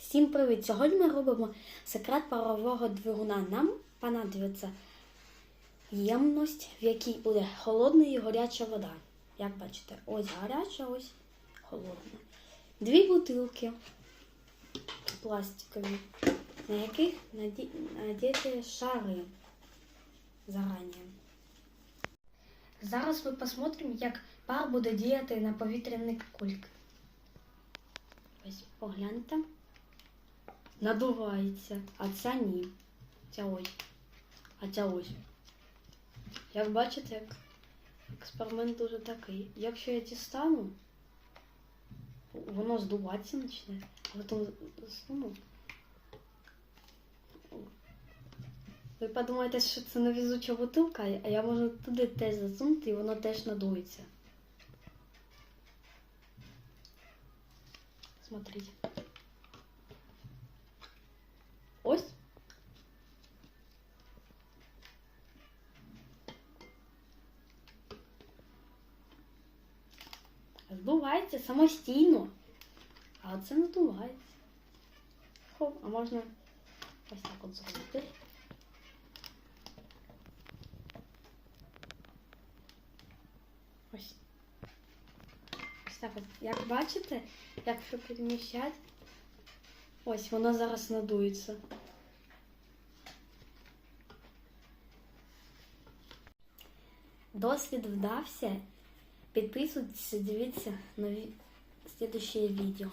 Всім привіт! Сьогодні ми робимо секрет парового двигуна. Нам понадобиться ємність, в якій буде холодна і гаряча вода. Як бачите, ось гаряча, ось холодна. Дві бутилки пластикові, на яких наді- надіти шари зарані. Зараз ми посмотримо, як пар буде діяти на повітряний кульк. Ось погляньте надувається, а ця ні. Ця ось. А ця ось. Як бачите, як експеримент дуже такий. Якщо я дістану, воно здуватися почне, а потім засуну. Ви подумаєте, що це невезуча бутилка, а я можу туди теж засунути і воно теж надується. Смотрите. Ось. Збувається самостійно. А це не. Хоп, а можна ось так от зробити. Ось. Ось так от. Як бачите, якщо переміщати, ось воно зараз надується. Дослід вдався. Підписуйтесь, дивіться нові слідуще відео.